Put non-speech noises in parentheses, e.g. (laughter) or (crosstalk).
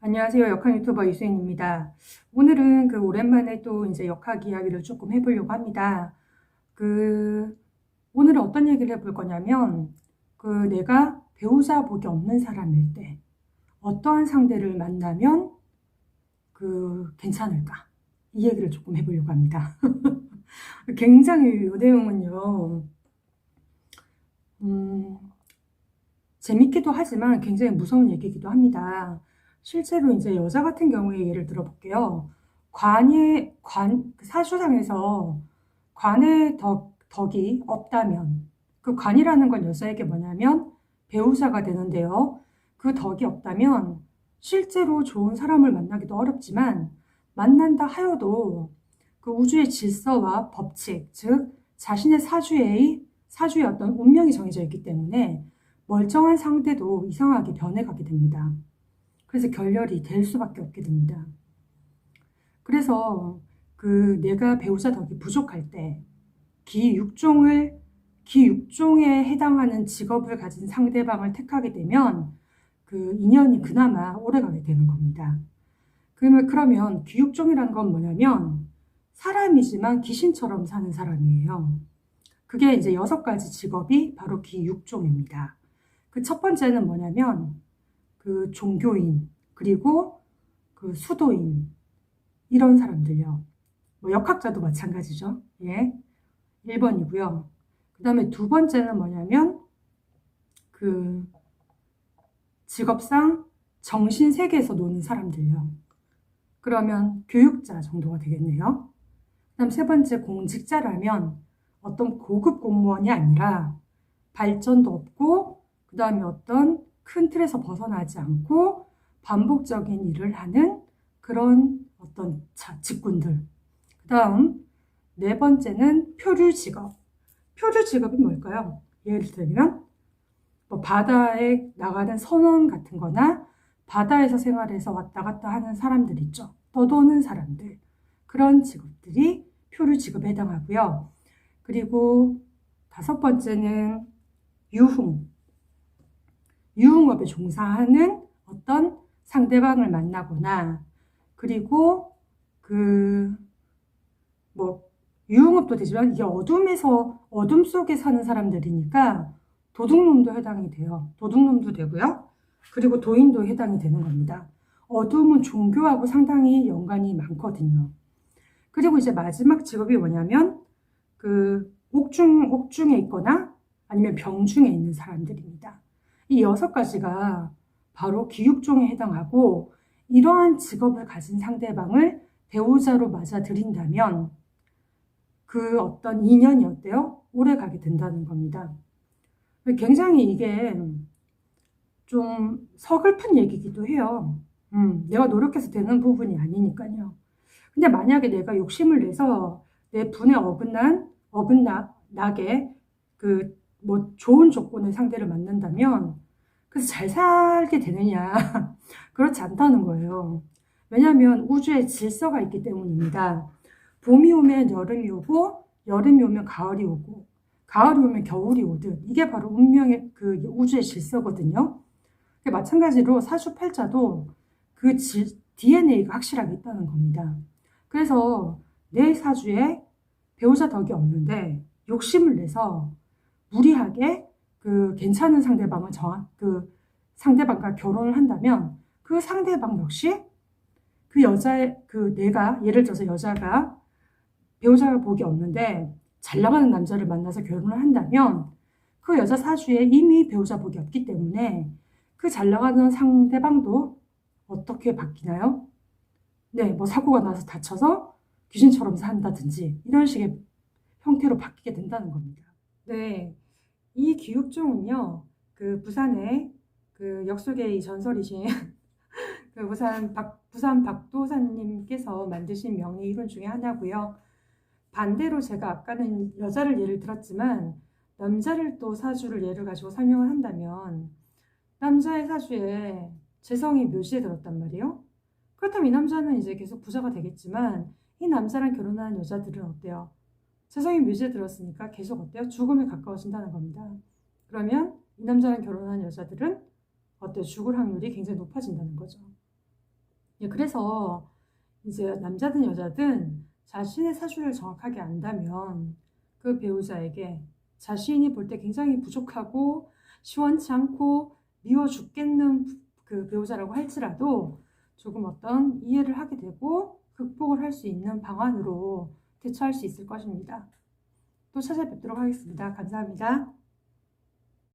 안녕하세요. 역학 유튜버 이수인입니다. 오늘은 그 오랜만에 또 이제 역학 이야기를 조금 해보려고 합니다. 그, 오늘은 어떤 얘기를 해볼 거냐면, 그 내가 배우자 복이 없는 사람일 때, 어떠한 상대를 만나면 그 괜찮을까? 이 얘기를 조금 해보려고 합니다. (laughs) 굉장히 이 내용은요, 음, 재밌기도 하지만 굉장히 무서운 얘기이기도 합니다. 실제로 이제 여자 같은 경우에 예를 들어 볼게요. 관의, 관, 그 사주상에서 관의 덕, 덕이 없다면, 그 관이라는 건 여자에게 뭐냐면 배우자가 되는데요. 그 덕이 없다면 실제로 좋은 사람을 만나기도 어렵지만 만난다 하여도 그 우주의 질서와 법칙, 즉 자신의 사주의 사주의 어떤 운명이 정해져 있기 때문에 멀쩡한 상대도 이상하게 변해가게 됩니다. 그래서 결렬이 될 수밖에 없게 됩니다. 그래서 그 내가 배우자 덕이 부족할 때 기육종을 기육종에 해당하는 직업을 가진 상대방을 택하게 되면 그 인연이 그나마 오래가게 되는 겁니다. 그러면 그러면 기육종이라는 건 뭐냐면 사람이지만 귀신처럼 사는 사람이에요. 그게 이제 여섯 가지 직업이 바로 기육종입니다. 그 첫 번째는 뭐냐면 그 종교인, 그리고 그 수도인, 이런 사람들요. 뭐 역학자도 마찬가지죠. 예. 1번이고요. 그 다음에 두 번째는 뭐냐면, 그, 직업상 정신 세계에서 노는 사람들요. 그러면 교육자 정도가 되겠네요. 그 다음 세 번째 공직자라면 어떤 고급 공무원이 아니라 발전도 없고, 그 다음에 어떤 큰 틀에서 벗어나지 않고 반복적인 일을 하는 그런 어떤 직군들. 그 다음, 네 번째는 표류 직업. 표류 직업이 뭘까요? 예를 들면, 뭐 바다에 나가는 선원 같은 거나 바다에서 생활해서 왔다 갔다 하는 사람들 있죠. 떠도는 사람들. 그런 직업들이 표류 직업에 해당하고요. 그리고 다섯 번째는 유흥. 유흥업에 종사하는 어떤 상대방을 만나거나 그리고 그 뭐 유흥업도 되지만 이게 어둠에서 어둠 속에 사는 사람들이니까 도둑놈도 해당이 돼요. 도둑놈도 되고요. 그리고 도인도 해당이 되는 겁니다. 어둠은 종교하고 상당히 연관이 많거든요. 그리고 이제 마지막 직업이 뭐냐면 그 옥중 옥중에 있거나 아니면 병중에 있는 사람들입니다. 이 여섯 가지가 바로 기육종에 해당하고 이러한 직업을 가진 상대방을 배우자로 맞아들인다면 그 어떤 인연이 어때요? 오래 가게 된다는 겁니다. 굉장히 이게 좀 서글픈 얘기기도 해요. 음, 내가 노력해서 되는 부분이 아니니까요. 근데 만약에 내가 욕심을 내서 내 분에 어긋난, 어긋나게 그 뭐 좋은 조건의 상대를 만난다면 그래서 잘 살게 되느냐? (laughs) 그렇지 않다는 거예요. 왜냐하면 우주에 질서가 있기 때문입니다. 봄이 오면 여름이 오고, 여름이 오면 가을이 오고, 가을이 오면 겨울이 오듯, 이게 바로 운명의 그 우주의 질서거든요. 마찬가지로 사주팔자도 그 질, DNA가 확실하게 있다는 겁니다. 그래서 내 사주에 배우자 덕이 없는데 욕심을 내서 무리하게 그 괜찮은 상대방을 정한 그 상대방과 결혼을 한다면 그 상대방 역시 그 여자의 그 내가 예를 들어서 여자가 배우자가 복이 없는데 잘 나가는 남자를 만나서 결혼을 한다면 그 여자 사주에 이미 배우자 복이 없기 때문에 그 잘 나가는 상대방도 어떻게 바뀌나요? 네, 뭐 사고가 나서 다쳐서 귀신처럼 산다든지 이런 식의 형태로 바뀌게 된다는 겁니다. 네, 이 기육종은요, 그 부산의 그 역속의 전설이신 (laughs) 그 부산 박, 부산 박도사님께서 만드신 명예 이론 중에 하나고요. 반대로 제가 아까는 여자를 예를 들었지만 남자를 또 사주를 예를 가지고 설명을 한다면 남자의 사주에 재성이 묘시에 들었단 말이에요. 그렇다면 이 남자는 이제 계속 부자가 되겠지만 이 남자랑 결혼하는 여자들은 어때요? 세상이 뮤지에 들었으니까 계속 어때요? 죽음에 가까워진다는 겁니다. 그러면 이 남자랑 결혼한 여자들은 어때요? 죽을 확률이 굉장히 높아진다는 거죠. 예, 그래서 이제 남자든 여자든 자신의 사주를 정확하게 안다면 그 배우자에게 자신이 볼 때 굉장히 부족하고 시원치 않고 미워 죽겠는 그 배우자라고 할지라도 조금 어떤 이해를 하게 되고 극복을 할 수 있는 방안으로 대처할 수 있을 것입니다. 또 찾아뵙도록 하겠습니다. 감사합니다.